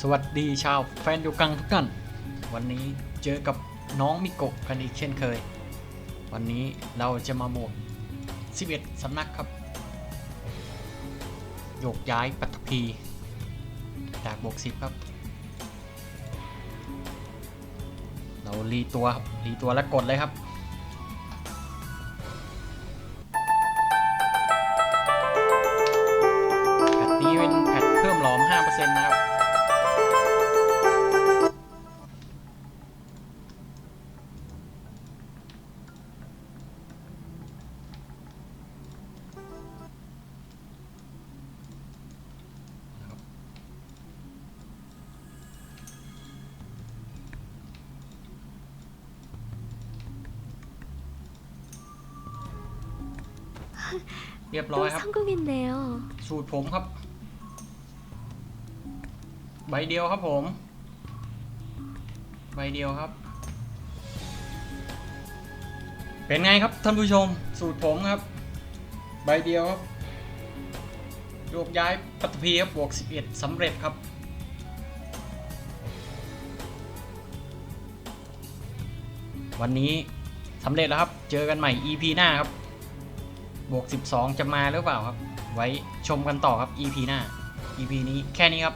สวัสดีชาวแฟนยูกังทุกท่าน วันนี้เจอกับน้องมิโกะกันอีกเช่นเคย วันนี้เราจะมาโหมด 11 สำนักครับโยกย้ายปัตภีจากบวก10ครับ เรารีตัวครับรีตัวแล้วกดเลยครับแพทนี้เป็นแพทเพิ่มหลอม 5%นะครับ เรียบร้อ 또 ยครับ 성공했네요. สูตรผมครับ ใบเดียวครับผม ใบเดียวครับ เป็นไงครับท่านผู้ชม สูตรผมครับ ใบเดียวครับโยกย้ายปัตภีครับบวก 11สำเร็จครับ วันนี้สำเร็จแล้วครับ เจอกันใหม่ EP หน้าครับ บวก 12 จะมาหรือเปล่าครับ ไว้ชมกันต่อครับ EP หน้า EP นี้แค่นี้ครับ